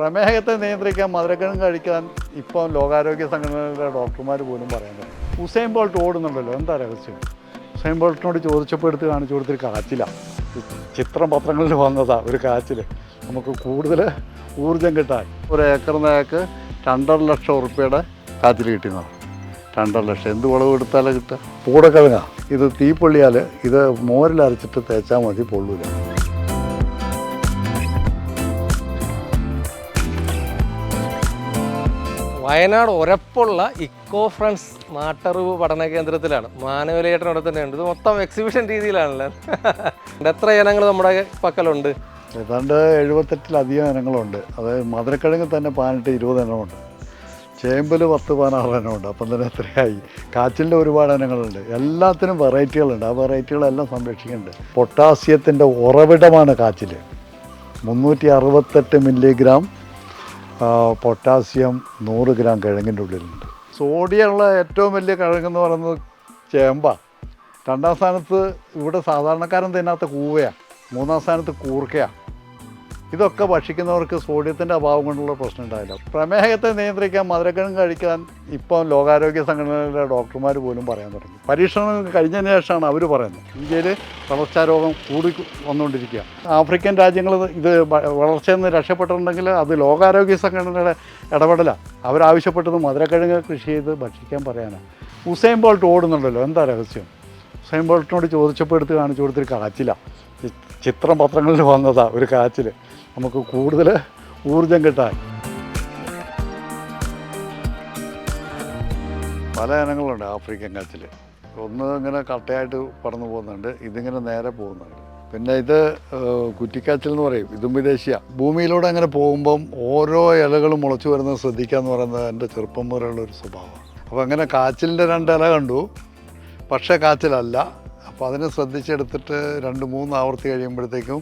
പ്രമേഹത്തെ നിയന്ത്രിക്കാൻ മധുരക്കിഴങ്ങ് കഴിക്കാൻ ഇപ്പം ലോകാരോഗ്യ സംഘടനയുടെ ഡോക്ടർമാർ പോലും പറയുന്നത് ഹുസൈൻ ബോൾട്ട് ഓടുന്നുണ്ടല്ലോ എന്താ രഹസ്യം? ഹുസൈൻ ബോൾട്ടിനോട് ചോദിച്ചപ്പോൾ എടുത്ത് കാണിച്ചു കൊടുത്തൊരു കാച്ചിലാണ് ചിത്രം പത്രങ്ങളിൽ വന്നതാണ് ഒരു കാച്ചിൽ നമുക്ക് കൂടുതൽ ഊർജം കിട്ടാൻ. ഒരു ഏക്കറിനേക്ക് രണ്ടര ലക്ഷം ഉറുപ്പ്യയുടെ കാച്ചിൽ കിട്ടുന്നതാണ് രണ്ടര ലക്ഷം. എന്ത് വിളവ് എടുത്താലും കിട്ടുക? പൂടക്കിഴങ്ങ ഇത് തീ പൊള്ളിയാൽ ഇത് മോരിലരച്ചിട്ട് തേച്ചാൽ മതി പൊള്ളൂല. വയനാട് ഉറപ്പുള്ള ഇക്കോ ഫ്രണ്ട്സ് നാട്ടറിവ് പഠന കേന്ദ്രത്തിലാണ്. മാനവലേട്ടൻ തന്നെ ഉണ്ട് ഇത് മൊത്തം എക്സിബിഷൻ രീതിയിലാണല്ലോ? എത്ര ഇനങ്ങൾ നമ്മുടെ പക്കലുണ്ട്? ഏതാണ്ട് എഴുപത്തെട്ടിലധികം ഇനങ്ങളുണ്ട്. അതായത് മധുരക്കിഴങ്ങ് തന്നെ പതിനെട്ട് ഇരുപത് ഇനമുണ്ട് ചേമ്പിൽ പത്ത് പതിനാറ് ഇനമുണ്ട്. അപ്പം തന്നെ എത്രയായി. കാച്ചിലിന്റെ ഒരുപാട് ഇനങ്ങളുണ്ട്. എല്ലാത്തിനും വെറൈറ്റികളുണ്ട്. ആ വെറൈറ്റികളെല്ലാം സംരക്ഷിക്കുന്നുണ്ട്. പൊട്ടാസ്യത്തിന്റെ ഉറവിടമാണ് കാച്ചിൽ മുന്നൂറ്റി അറുപത്തെട്ട് മില്ലിഗ്രാം പൊട്ടാസ്യം നൂറ് ഗ്രാം കിഴങ്ങിന്റെ ഉള്ളിലുണ്ട്. സോഡിയമുള്ള ഏറ്റവും വലിയ കിഴങ്ങെന്ന് പറയുന്നത് ചേമ്പാണ് രണ്ടാം സ്ഥാനത്ത് ഇവിടെ സാധാരണക്കാരൻ തിന്നാത്ത കൂവയാണ് മൂന്നാം സ്ഥാനത്ത് കൂർക്കയാണ് ഇതൊക്കെ ഭക്ഷിക്കുന്നവർക്ക് സോഡിയത്തിന്റെ അഭാവം കൊണ്ടുള്ള പ്രശ്നം ഉണ്ടായില്ല പ്രമേഹത്തെ നിയന്ത്രിക്കാൻ മധുരക്കിഴങ്ങ് കഴിക്കാൻ ഇപ്പം ലോകാരോഗ്യ സംഘടനയിലെ ഡോക്ടർമാർ പോലും പറയാൻ തുടങ്ങി. പരീക്ഷണം കഴിഞ്ഞതിന് ശേഷമാണ് അവർ പറയുന്നത്. ഇന്ത്യയിൽ വളർച്ചാ രോഗം കൂടി വന്നുകൊണ്ടിരിക്കുക. ആഫ്രിക്കൻ രാജ്യങ്ങൾ ഇത് വളർച്ചയിൽ നിന്ന് രക്ഷപ്പെട്ടിട്ടുണ്ടെങ്കിൽ അത് ലോകാരോഗ്യ സംഘടനയുടെ ഇടപെടലാണ് അവരാവശ്യപ്പെട്ടത് മധുരക്കിഴങ്ങ് കൃഷി ചെയ്ത് ഭക്ഷിക്കാൻ പറയാനാണ് ഉസൈൻ ബോൾട്ട് ഓടുന്നുണ്ടല്ലോ എന്താ രഹസ്യം? ഉസൈൻ ബോൾട്ടിനോട് ചോദിച്ചപ്പോൾ എടുത്ത് കാണിച്ചു കൊടുത്തൊരു കാച്ചിലാണ് ചിത്രം പത്രങ്ങളിൽ വന്നതാണ് ഒരു കാച്ചിൽ നമുക്ക് കൂടുതൽ ഊർജം പല ഇനങ്ങളുണ്ട് ആഫ്രിക്കൻ കച്ചിൽ ഒന്ന് ഇങ്ങനെ കട്ടയായിട്ട് പറന്നു പോകുന്നുണ്ട് ഇതിങ്ങനെ നേരെ പോകുന്നുണ്ട്. പിന്നെ ഇത് കുറ്റിക്കാച്ചിൽ എന്ന് പറയും ഇതും വിദേശിയ. ഭൂമിയിലൂടെ അങ്ങനെ പോകുമ്പം ഓരോ ഇലകളും മുളച്ചു വരുന്നത് ശ്രദ്ധിക്കുക എന്ന് പറയുന്നത് എന്റെ ചെറുപ്പം മുതലുള്ള ഒരു സ്വഭാവമാണ്. അപ്പോൾ അങ്ങനെ കാച്ചിലിന്റെ രണ്ട് ഇല കണ്ടു. പക്ഷേ കാച്ചിലല്ല. അപ്പോൾ അതിനെ ശ്രദ്ധിച്ചെടുത്തിട്ട് രണ്ട് മൂന്ന് ആവർത്തി കഴിയുമ്പോഴത്തേക്കും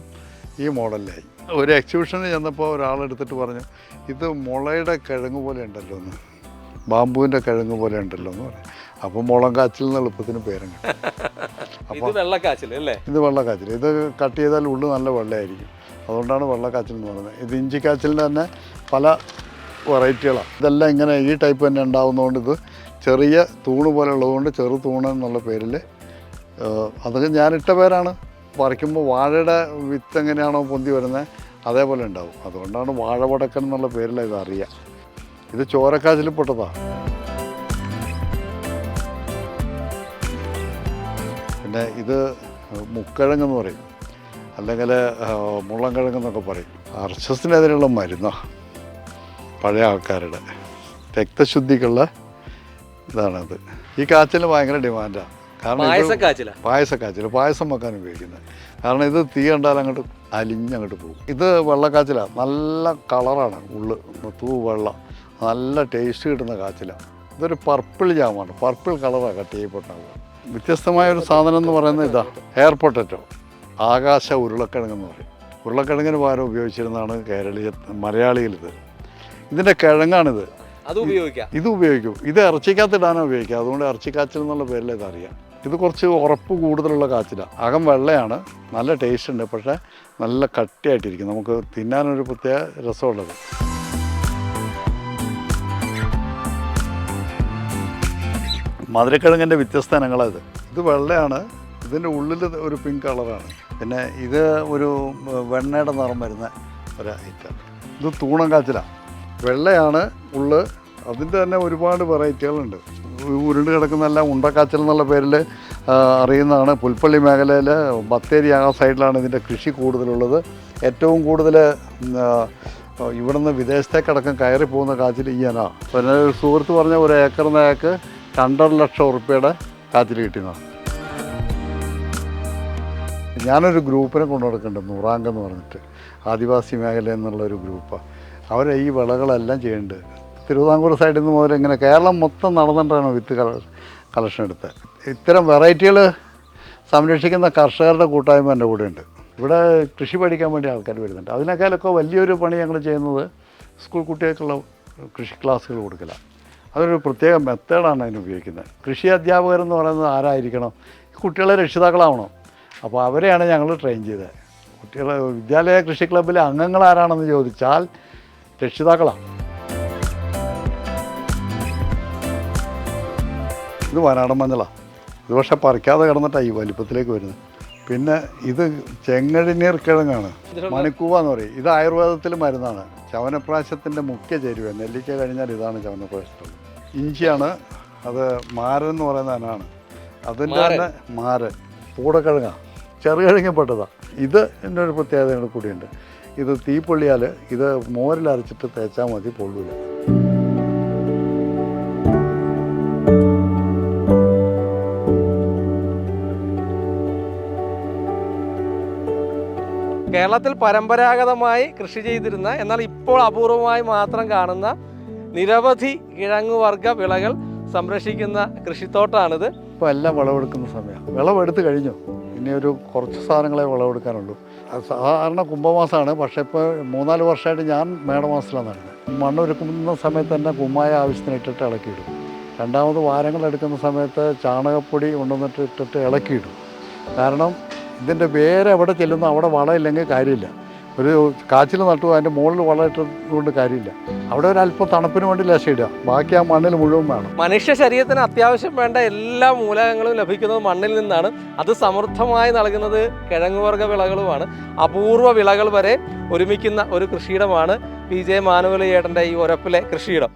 ഈ മോഡലിലായി. ഒരു എക്സിബിഷന് ചെന്നപ്പോൾ ഒരാളെടുത്തിട്ട് പറഞ്ഞു ഇത് മുളയുടെ കിഴങ്ങ് പോലെ ഉണ്ടല്ലോ എന്ന്. ബാമ്പുവിന്റെ കിഴങ്ങ് പോലെ ഉണ്ടല്ലോ എന്ന് പറഞ്ഞു. അപ്പോൾ മുളം കാച്ചിൽ എന്ന് എളുപ്പത്തിന് പേരും വെള്ളക്കാച്ചിൽ അല്ലേ? ഇത് വെള്ളക്കാച്ചിൽ ഇത് കട്ട് ചെയ്താൽ ഉള്ളു നല്ല വെള്ളമായിരിക്കും അതുകൊണ്ടാണ് വെള്ളക്കാച്ചിൽ എന്ന് പറയുന്നത് ഇത് ഇഞ്ചിക്കാച്ചിലിന്റെ തന്നെ പല വെറൈറ്റികളാണ് ഇതെല്ലാം ഇങ്ങനെ ഈ ടൈപ്പ് തന്നെ ഉണ്ടാവുന്നതുകൊണ്ട് ഇത് ചെറിയ തൂണ് പോലെ ഉള്ളതുകൊണ്ട് ചെറു തൂണ് എന്നുള്ള പേരിൽ അതൊക്കെ ഞാനിട്ട പേരാണ്. പറിക്കുമ്പോൾ വാഴയുടെ വിത്ത് എങ്ങനെയാണോ പൊന്തി വരുന്നത് അതേപോലെ ഉണ്ടാവും. അതുകൊണ്ടാണ് വാഴ വടക്കൻ എന്നുള്ള പേരിൽ ഇത് അറിയാം. ഇത് ചോരക്കാച്ചിൽ പെട്ടതാണ് പിന്നെ ഇത് മുക്കിഴങ്ങെന്ന് പറയും. അല്ലെങ്കിൽ മുള്ളൻകിഴങ്ങെന്നൊക്കെ പറയും. അർച്ചസിനെതിരെയുള്ള മരുന്നാണ് പഴയ ആൾക്കാരുടെ. രക്തശുദ്ധിക്കുള്ള ഇതാണത്. ഈ കാച്ചിൽ ഭയങ്കര ഡിമാൻഡാണ് കാരണം പായസ പായസക്കാച്ചില. പായസക്കാച്ചിൽ പായസം വെക്കാൻ ഉപയോഗിക്കുന്നത്. കാരണം ഇത് തീ കണ്ടാൽ അങ്ങോട്ട് അലിഞ്ഞങ്ങോട്ട് പോകും. ഇത് വെള്ളക്കാച്ചിലാണ് നല്ല കളറാണ് ഉള്ളു തൂ വെള്ളം. നല്ല ടേസ്റ്റ് കിട്ടുന്ന കാച്ചിലാണ് ഇതൊരു പർപ്പിൾ ജാമാണ് പർപ്പിൾ കളറാണ് കട്ട് ചെയ്യപ്പെട്ടാവുക വ്യത്യസ്തമായ ഒരു സാധനം എന്ന് പറയുന്നത് ഇതാ. എയർ പൊട്ടറ്റോ ആകാശ ഉരുളക്കിഴങ്ങ് എന്ന് പറയും. ഉരുളക്കിഴങ്ങിന് പകരം ഉപയോഗിച്ചിരുന്നതാണ് കേരളീയ മലയാളിയിൽ ഇത് ഇതിന്റെ കിഴങ്ങാണിത്. അത് ഉപയോഗിക്കാം. ഇത് ഉപയോഗിക്കും. ഇത് ഇറച്ചിക്കകത്ത് ഇടാനാണ് ഉപയോഗിക്കുക. അതുകൊണ്ട് ഇറച്ചിക്കാച്ചിൽ എന്നുള്ള പേരിൽ ഇതറിയാം ഇത് കുറച്ച് ഉറപ്പ് കൂടുതലുള്ള കാച്ചിലാണ് അകം വെള്ളയാണ് നല്ല ടേസ്റ്റ് ഉണ്ട് പക്ഷേ നല്ല കട്ടിയായിട്ടിരിക്കും നമുക്ക് തിന്നാനൊരു പ്രത്യേക രസമുള്ളത്. മധുരക്കിഴങ്ങിന്റെ വ്യത്യസ്ത ഇനങ്ങളാണ് ഇത് വെള്ളയാണ് ഇതിന്റെ ഉള്ളിൽ ഒരു പിങ്ക് കളറാണ് പിന്നെ ഇത് ഒരു വെണ്ണയുടെ നിറം വരുന്ന ഒരു ഐറ്റം ഇത് തൂണം കാച്ചിലാണ് വെള്ളയാണ് ഉള്ള് അതിന്റെ തന്നെ ഒരുപാട് വെറൈറ്റികളുണ്ട് ഉരുണ്ട് കിടക്കുന്നതെല്ലാം ഉണ്ടക്കാച്ചൽ എന്നുള്ള പേരിൽ അറിയുന്നതാണ് പുൽപ്പള്ളി മേഖലയിൽ ബത്തേരി ആ സൈഡിലാണ് ഇതിന്റെ കൃഷി കൂടുതലുള്ളത്. ഏറ്റവും കൂടുതൽ ഇവിടുന്ന് വിദേശത്തേക്കടക്കം കയറി പോകുന്ന കാച്ചിൽ ഈ ഇന പിന്നെ ഒരു സുഹൃത്ത് പറഞ്ഞ ഒരു ഏക്കറിനേക്ക് രണ്ടര ലക്ഷം ഉറുപ്പ്യയുടെ കാച്ചിൽ കിട്ടിയതാണ്. ഞാനൊരു ഗ്രൂപ്പിനെ കൊണ്ടു നടക്കുന്നുണ്ട് നൂറാങ്കെന്ന് പറഞ്ഞിട്ട്. ആദിവാസി മേഖല എന്നുള്ളൊരു ഗ്രൂപ്പാണ്. അവരെ ഈ വിളകളെല്ലാം ചെയ്യുന്നുണ്ട്. തിരുവിതാംകൂർ സൈഡിൽ നിന്ന് മുതൽ ഇങ്ങനെ കേരളം മൊത്തം നടന്നിട്ടാണ് വിത്ത് കള കളക്ഷൻ എടുത്തത്. ഇത്തരം വെറൈറ്റികൾ സംരക്ഷിക്കുന്ന കർഷകരുടെ കൂട്ടായ്മ എന്റെ കൂടെ ഉണ്ട് ഇവിടെ കൃഷി പഠിക്കാൻ വേണ്ടി ആൾക്കാർ വരുന്നുണ്ട്. അതിനേക്കാളൊക്കെ വലിയൊരു പണി ഞങ്ങൾ ചെയ്യുന്നത് സ്കൂൾ കുട്ടികൾക്കുള്ള കൃഷി ക്ലാസ്സുകൾ കൊടുക്കില്ല അതൊരു പ്രത്യേക മെത്തേഡാണ് അതിന് ഉപയോഗിക്കുന്നത്. കൃഷി അധ്യാപകരെന്ന് പറയുന്നത് ആരായിരിക്കണം? കുട്ടികളെ രക്ഷിതാക്കളാവണം. അപ്പോൾ അവരെയാണ് ഞങ്ങൾ ട്രെയിൻ ചെയ്തത്. കുട്ടികളെ വിദ്യാലയ കൃഷി ക്ലബ്ബിലെ അംഗങ്ങൾ ആരാണെന്ന് ചോദിച്ചാൽ രക്ഷിതാക്കളാണ്. ഇത് വയനാടൻ മഞ്ഞളാണ് ഇത് പക്ഷെ പറിക്കാതെ കിടന്നിട്ടാണ് ഈ വലിപ്പത്തിലേക്ക് വരുന്നത്. പിന്നെ ഇത് ചെങ്ങഴിനീർ കിഴങ്ങാണ്. മണിക്കൂവ എന്ന് പറയും. ഇത് ആയുർവേദത്തിൽ മരുന്നാണ്. ചവനപ്രാശത്തിന്റെ മുഖ്യ ചേരുവ നെല്ലിക്ക കഴിഞ്ഞാൽ ഇതാണ് ചവനപ്രാശത്തുള്ളത്. ഇഞ്ചിയാണ്. അത് മാരൻ എന്ന് പറയുന്ന അതിനാണ് അതിന്റെ. തന്നെ മാരൻ. പൂടക്കിഴങ്ങാണ് ചെറുകിഴങ്ങപ്പെട്ടതാണ് ഇത് എന്റെ ഒരു പ്രത്യേകത കൂടിയുണ്ട് ഇത് തീ പൊള്ളിയാൽ ഇത് മോരിൽ അരച്ചിട്ട് തേച്ചാൽ മതി പൊള്ളൂല കേരളത്തിൽ പരമ്പരാഗതമായി കൃഷി ചെയ്തിരുന്ന എന്നാൽ ഇപ്പോൾ അപൂർവമായി മാത്രം കാണുന്ന നിരവധി കിഴങ്ങുവർഗ വിളകൾ സംരക്ഷിക്കുന്ന കൃഷിത്തോട്ടാണിത്. ഇപ്പോൾ എല്ലാം വിളവെടുക്കുന്ന സമയമാണ് വിളവെടുത്ത് കഴിഞ്ഞു. ഇനി ഒരു കുറച്ച് സാധനങ്ങളെ വിളവെടുക്കാനുള്ളൂ. സാധാരണ കുംഭമാസമാണ്. പക്ഷേ ഇപ്പോൾ മൂന്നാൽ വർഷമായിട്ട് ഞാൻ മേടമാസത്തിലാണ് നടന്നത് മണ്ണൊരുക്കുന്ന സമയത്ത് തന്നെ കുമ്മായ ആവശ്യത്തിന് ഇട്ടിട്ട് ഇളക്കിയിടും. രണ്ടാമത് വാരങ്ങൾ എടുക്കുന്ന സമയത്ത് ചാണകപ്പൊടി കൊണ്ടുവന്നിട്ട് ഇട്ടിട്ട് ഇളക്കിയിടും. കാരണം ഇതിന്റെ വേര് എവിടെ ചെല്ലുന്നു അവിടെ വളമില്ലെങ്കിൽ കാര്യമില്ല. ഒരു കാച്ചിൽ നട്ടു അതിന്റെ മുകളിൽ വളമിട്ടതുകൊണ്ട് കാര്യമില്ല. അവിടെ ഒരു അല്പം തണുപ്പിന് വേണ്ടി ലക്ഷ്യമിടുക ബാക്കി ആ മണ്ണിൽ മുഴുവൻ വേണം. മനുഷ്യ ശരീരത്തിന് അത്യാവശ്യം വേണ്ട എല്ലാ മൂലകങ്ങളും ലഭിക്കുന്നത് മണ്ണിൽ നിന്നാണ്. അത് സമൃദ്ധമായി നൽകുന്നത് കിഴങ്ങുവർഗ വിളകളുമാണ്. അപൂർവ വിളകൾ വരെ ഒരുമിക്കുന്ന ഒരു കൃഷിയിടമാണ് പി ജെ മാനുവലി ഏട്ടന്റെ ഈ ഒരപ്പിലെ കൃഷിയിടം.